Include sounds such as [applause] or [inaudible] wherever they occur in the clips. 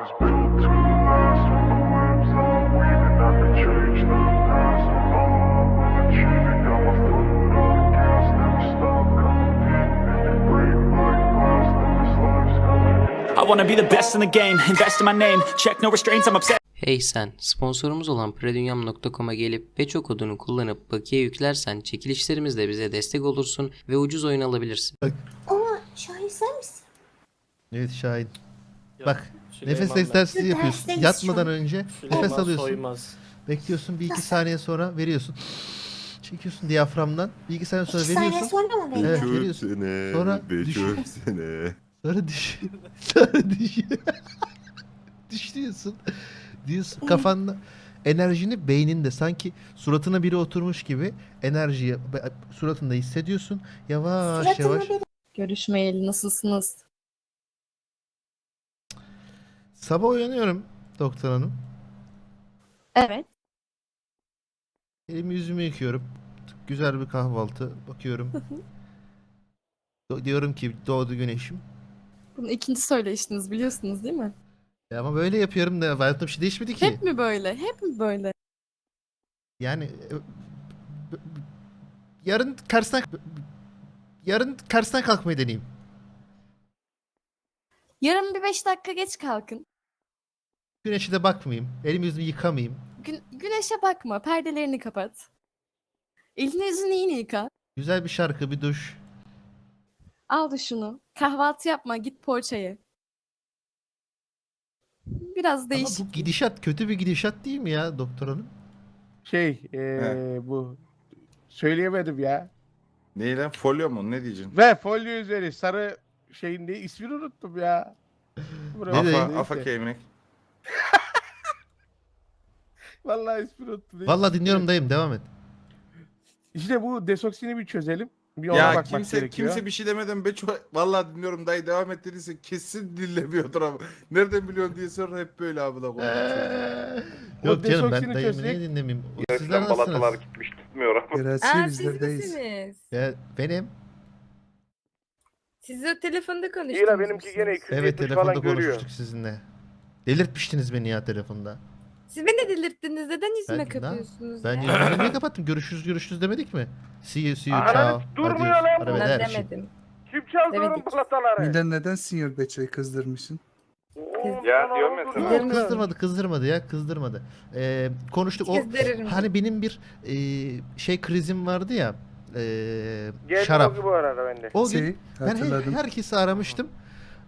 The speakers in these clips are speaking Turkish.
I wanna be the best in the game, invest in my name, check no restraints, I'm. Hey sen, sponsorumuz olan predunyam.com'a gelip Beço kodunu kullanıp bakiye yüklersen çekilişlerimizde bize destek olursun ve ucuz oyun alabilirsin. Ama Şahin sen misin? Evet Şahin. Bak Süleyman nefes egzersizi Süper, yapıyorsun. Yatmadan şu an. önce Süleyman nefes alıyorsun. Soymaz. Bekliyorsun bir iki saniye sonra veriyorsun. Çekiyorsun diyaframdan. Bir iki saniye sonra İki saniye veriyorsun. sonra mı benim? Evet veriyorsun. sene, Sonra beş düşüyor. sene. Sonra düş. [laughs] Sonra düş. [laughs] Düşüyorsun. Diyorsun kafanda enerjini beyninde sanki suratına biri oturmuş gibi enerjiyi be- suratında hissediyorsun. Yavaş Suratıma yavaş. bir Görüşmeyeli nasılsınız? Sabah uyanıyorum doktor hanım. Evet. Elimi yüzümü yıkıyorum. Güzel bir kahvaltı. Bakıyorum. Do- diyorum ki doğdu güneşim. Bunu ikinci söyleyişiniz biliyorsunuz değil mi? E ama böyle yapıyorum da hayatımda bir şey değişmedi ki. Hep mi böyle? Hep mi böyle? Yani e, b- b- yarın karşısına yarın karşısına kalkmayı deneyeyim. Yarın bir beş dakika geç kalkın. Güneşe de bakmayayım. Elimi yüzümü yıkamayayım. Gün- güneşe bakma. Perdelerini kapat. Elini yüzünü iyi yıka. Güzel bir şarkı, bir duş. Al da şunu. Kahvaltı yapma. Git poğaçayı. Biraz Ama değişik. bu gidişat kötü bir gidişat değil mi ya doktor hanım? Şey eee bu söyleyemedim ya. Ne lan folyo mu ne diyeceksin? Ve folyo üzeri sarı şeyin ne ismini unuttum ya. Buraya Ne Afa, dedi? afa kemik. [laughs] Vallahi ismini unuttum. Vallahi dinliyorum dayım devam et. İşte bu desoksini bir çözelim. Bir ona Ya bakmak kimse gerekiyor. kimse bir şey demeden be çok vallahi dinliyorum dayı devam et dediyse kesin dinlemiyordur ama. Nereden biliyorsun diye sonra hep böyle Ee, konuşuyor. Yok canım ben desoksini dayımı çözsek- niye dinlemeyeyim? Sizler nasılsınız? gitmiş tutmuyor ama. Grazie bizlerdeyiz. Ya, benim. Siz telefonda konuştunuz. İyi la benimki gene 270 Evet falan telefonda görüyor. konuşmuştuk sizinle. Delirtmiştiniz beni ya telefonda. Siz beni delirttiniz. Neden yüzüme Ben- kapıyorsunuz Ben ya? yüzümü niye [laughs] kapattım? Görüşürüz görüşürüz demedik mi? See you see you Ananı ciao. durmuyor adios, lan bu. Ben demedim. Kim çaldı onun Demedik. plataları? Neden neden Senior Beço'yu kızdırmışsın? Ya sana. Kızdırma. Kızdırmadı kızdırmadı ya kızdırmadı. Ee, konuştuk o Kızdırırım. hani benim bir e, şey krizim vardı ya e, Geldi şarap. o bu arada bende. O gün Şey, ben her- hatırladım. herkesi aramıştım.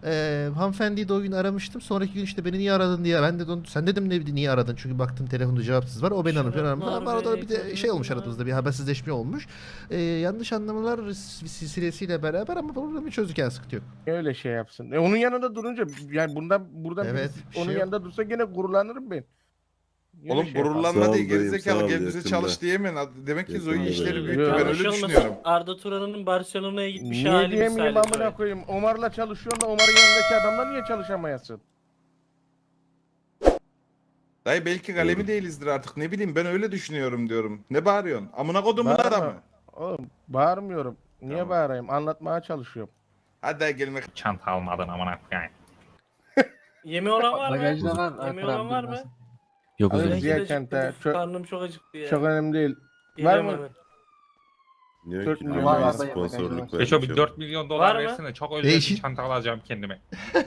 Ee, hanımefendiyi de o gün aramıştım. Sonraki gün işte beni niye aradın diye. Ben de onu- sen dedim ne niye aradın? Çünkü baktım telefonda cevapsız var. O beni aramış. Ben aramış. Ama arada bir de şey olmuş aramızda bir habersizleşme olmuş. Ee, yanlış anlamalar silsilesiyle beraber ama problemi çözdük yani sıkıntı yok. Öyle şey yapsın. E onun yanında durunca yani bundan buradan Evet, birisi bir şey onun yok. yanında dursa gene gururlanırım ben. Oğlum şey gururlanma Sağ değil ol dayım, gerizekalı sağ ol, gel bize yakında. çalış diyemeyin. Demek ki Zoe Yakında işleri dayım. büyük ben Yanlış öyle olmasın, düşünüyorum. Arda Turan'ın Barcelona'ya gitmiş Niye hali diyemeyeyim misali. amına koyayım? Omar'la çalışıyorsun da Omar'ın yanındaki adamla niye çalışamayasın? Dayı belki kalemi değilizdir artık ne bileyim ben öyle düşünüyorum diyorum. Ne bağırıyorsun? Amına kodumun Bağırma. adamı. Oğlum bağırmıyorum. Niye Tamam. bağırayım? Anlatmaya çalışıyorum. Hadi dayı gelme. Çanta almadın amına koyayım. Yemi olan var mı? Bagajda var, Yemi olan var mı? Yok Ben Ziya gidecektim, Kent'e çok, Karnım çok acıktı ya. çok önemli değil. Geliyorum Var mı? hemen. Diyor Dört ki milyon bana var, sponsorluk Beşo bir vermiş 4 milyon Var dolar mı? versene çok özel bir Değişik. çanta alacağım kendime. [laughs]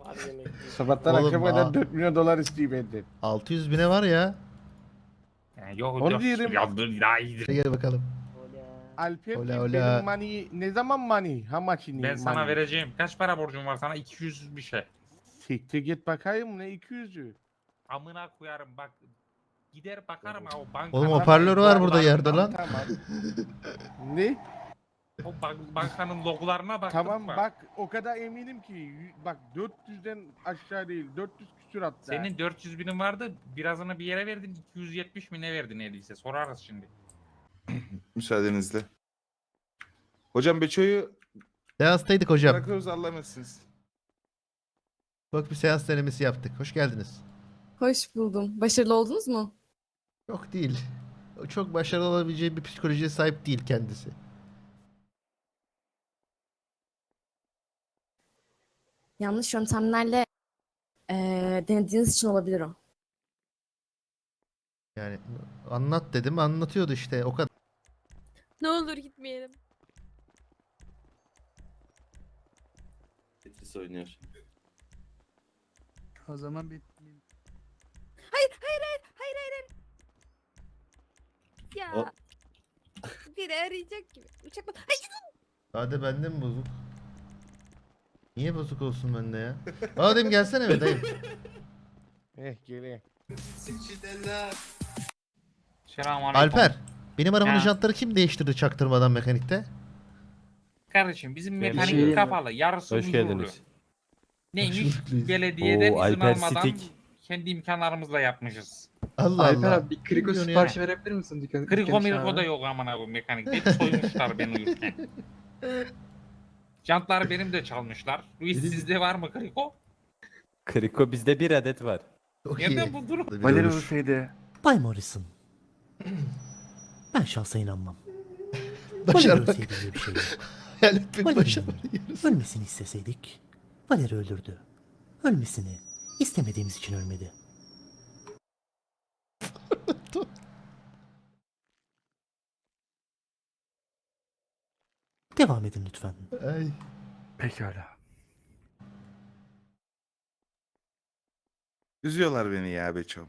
Var yemek. Sabahtan Oğlum, akşama aa. kadar 4 milyon dolar isteyeyim benden. 600 bine var ya. Yani yok Onu yok. diyelim. Gel bakalım. Alper Ola, benim ola. money ne zaman money? How much in Ben sana money? vereceğim. Kaç para borcum var sana? 200 bir şey. Siktir git bakayım ne 200'ü. Amına koyarım bak. Gider bakarım ha o banka. Oğlum hoparlör var burada yerde lan. Tamam. [laughs] ne? O ban- bankanın logolarına bak. Tamam bak o kadar eminim ki y- bak 400'den aşağı değil 400 küsür hatta. Senin 400 binin vardı. Birazını bir yere verdin. 270 mi ne verdin neredeyse. Sorarız şimdi. [coughs] Müsaadenizle. Hocam Beço'yu Seanstaydık hocam. bırakıyoruz Allah'a emanetsiniz. Bak bir seans denemesi yaptık. Hoş geldiniz. Hoş buldum. Başarılı oldunuz mu? Yok değil. O Çok başarılı olabileceği bir psikolojiye sahip değil kendisi. yanlış yöntemlerle eee, denediğiniz için olabilir o. Yani anlat dedim anlatıyordu işte o kadar. Ne olur gitmeyelim. Tetris oynuyor. O zaman bir Hayır hayır hayır hayır hayır. hayır. Ya. O- Biri arayacak gibi. Uçak bak. Ay, Hadi bende mi bozuk? Niye bozuk olsun bende ya? Aa dedim gelsene be dayım. [laughs] Eh geleyim. Selamünaleyküm. Alper. Benim arabanın jantları kim değiştirdi çaktırmadan mekanikte? Kardeşim bizim Ben mekanik şey- kapalı. Yarısı Hoş huzurlu. geldiniz. Neymiş? Belediyeden Oo, izin Alper almadan Stik. kendi imkanlarımızla yapmışız. Allah Allah. bir kriko Bilmiyorum ya. sipariş verebilir misin dükkan? Kriko mirko da yok amına bu mekanik. Hep soymuşlar beni uyurken. Jantları benim de çalmışlar. Luis sizde var mı kriko? Kriko bizde bir adet var. Çok Nereden iyi. buldun? Valeri olsaydı. Bay Morrison. Ben şahsa inanmam. Başarmak. öyle bir şey yok. Hayal etmek başarmak. Ölmesini isteseydik, Valeri öldürdü. Ölmesini istemediğimiz için ölmedi. [laughs] Devam edin lütfen. Ay. Pekala. Üzüyorlar beni ya Beçom.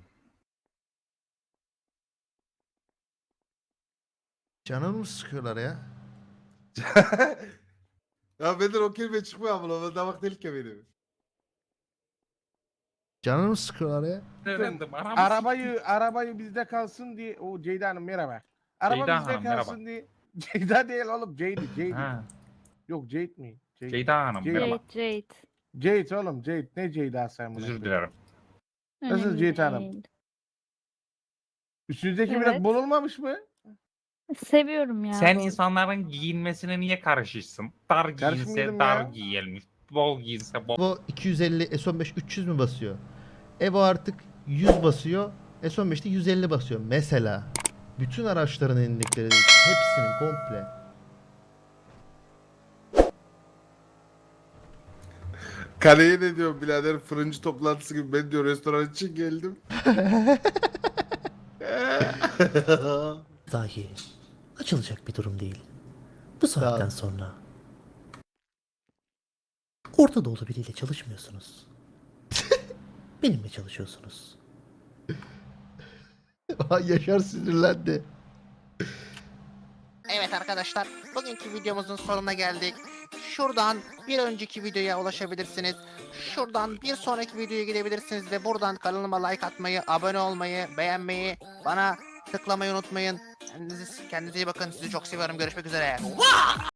Canımı mı sıkıyorlar ya? [laughs] ya benden o kelime çıkmıyor ama ben damak delik ya benim. Canımı mı sıkıyorlar ya? Aramız- Arabayı arabayı bizde kalsın diye o Ceyda Hanım merhaba. Araba Ceyda bizde Hanım, merhaba. kalsın diye. [laughs] Ceyda değil oğlum Jade. Ha, Yok Jade mi? Jade. Ceyda Hanım Ceyda. merhaba. Jade. Jade oğlum Jade. Ne Ceyda sen bunu? Özür dilerim. Nasıl Ceyda Hanım? Üstünüzdeki biraz Evet. bol mı? Seviyorum ya. Sen insanların giyinmesine niye karışırsın? Dar giyinse Karışmıyorum dar ya. giyelim. Bol giyinse bol. Evo 250 S15 300 mü basıyor? Evo artık 100 basıyor. S15'te 150 basıyor. Mesela. Bütün araçların indikleri hepsinin komple. Kaleye ne diyorum birader fırıncı toplantısı gibi ben diyor restoran için geldim. [laughs] Dahi açılacak bir durum değil. Bu saatten Tamam. sonra Orta Doğulu biriyle çalışmıyorsunuz. [laughs] Benimle çalışıyorsunuz. [laughs] Yaşar sinirlendi. Evet arkadaşlar, bugünkü videomuzun sonuna geldik. Şuradan bir önceki videoya ulaşabilirsiniz. Şuradan bir sonraki videoya gidebilirsiniz ve buradan kanalıma like atmayı, abone olmayı, beğenmeyi, bana tıklamayı unutmayın. Kendinize, iyi bakın. Sizi çok seviyorum. Görüşmek üzere.